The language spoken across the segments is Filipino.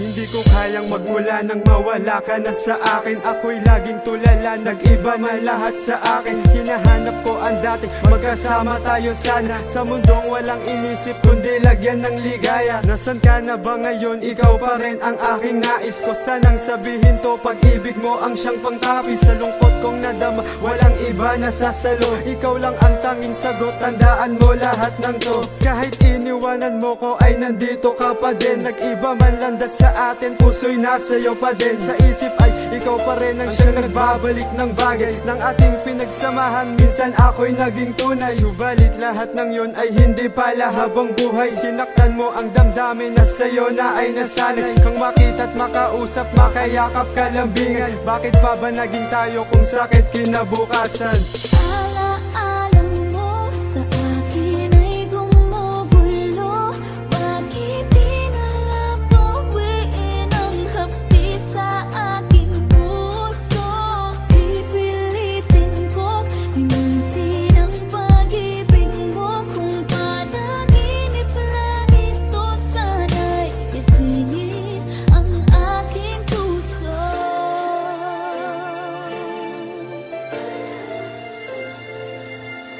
Hindi ko kayang magmula nang mawala ka na sa akin. Ako'y laging tulala, nag-iba man lahat sa akin. Hinahanap ko ang dating magkasama tayo sana. Sa mundong walang inisip kundi lagyan ng ligaya. Nasaan ka na ba ngayon? Ikaw pa rin ang aking nais ko. Sanang sabihin to pag-ibig mo ang siyang pangtapi Sa lungkot kong nadama, walang iba na sasalo Ikaw lang ang tanging sagot, tandaan mo lahat ng to. Kahit iniwanan mo ko ay nandito ka pa din. Nag-iba man landas sa atin, puso'y nasa'yo pa din. Sa isip ay ikaw pa rin ang siyang nagbabalik ng bagay. Ng ating pinagsamahan, minsan ako'y naging tunay. Subalit lahat ng yun ay hindi pala habang buhay. Sinaktan mo ang damdamin na sa'yo na ay nasanay. Kang makita't makausap, makayakap kalambingan Bakit pa ba naging tayo kung sakit kinabukasan?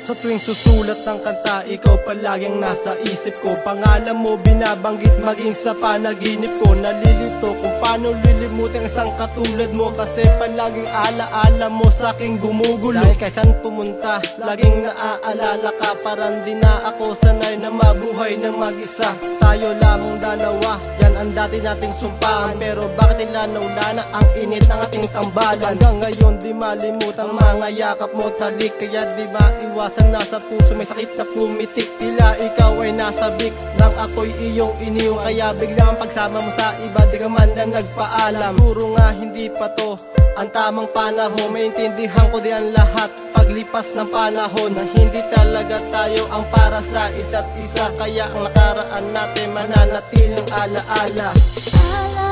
Sa tuwing susulat ng kanta, ikaw palaging nasa isip ko. Pangalan mo binabanggit maging sa panaginip ko. Nalilito kung paano lilimutin ang isang katulad mo. Kasi palaging alaala mo sa aking gumugulo. Dahil kay saan pumunta, laging naaalala ka. Parang di na ako sanay na mabuhay na mag-isa. Tayo lamang dalawa, ang dati nating sumpaan Pero bakit nila naulana ang init ng ating tambalan? Hanggang ngayon di malimutan mga yakap mo talik Kaya di ba iwasan nasa puso may sakit na pumitik? Tila ikaw ay nasabik nang ako'y iyong iniwang Kaya biglang pagsama mo sa iba di ka man na nagpaalam. Puro nga hindi pa to ang tamang panahon Maintindihan ko di ang lahat. Paglipas ng panahon Na hindi talaga tayo ang para sa isa't isa. Kaya ang nakaraan natin mananatiling alaala. Alaala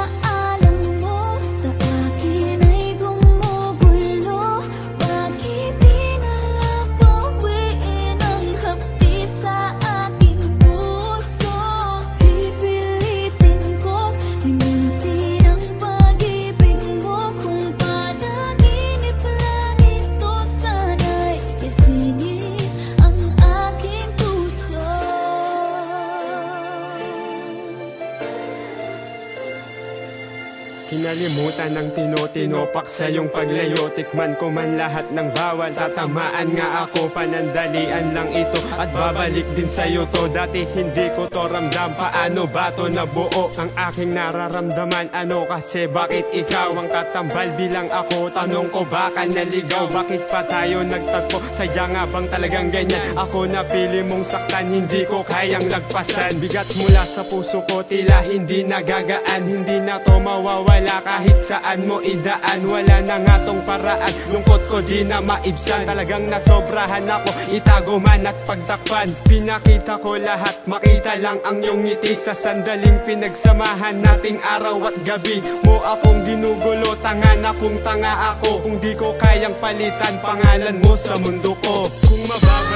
Kinalimutan ng tinotinopak sa iyong paglayo. Tikman ko man lahat ng bawal. Tatamaan nga ako. Panandalian lang ito At babalik din sa'yo to. Dati hindi ko to ramdam. Paano ba to nabuo Ang aking nararamdaman? Ano kasi bakit ikaw ang katambal Bilang ako? Tanong ko baka naligaw? Bakit pa tayo nagtagpo? Sadya nga bang talagang ganyan? Ako napili mong saktan. Hindi ko kayang lagpasan. Bigat mula sa puso ko Tila hindi nagagaan. Hindi na to mawawala Kahit saan mo idaan Wala na nga tong paraan. Lungkot ko di na maibsan Talagang nasobrahan ako. Itago man at pagtakpan Pinakita ko lahat. Makita lang ang iyong ngiti Sa sandaling pinagsamahan nating araw at gabi. Mo akong ginugulo Tanga na kung tanga ako. Kung di ko kayang palitan Pangalan mo sa mundo ko. Kung mababalik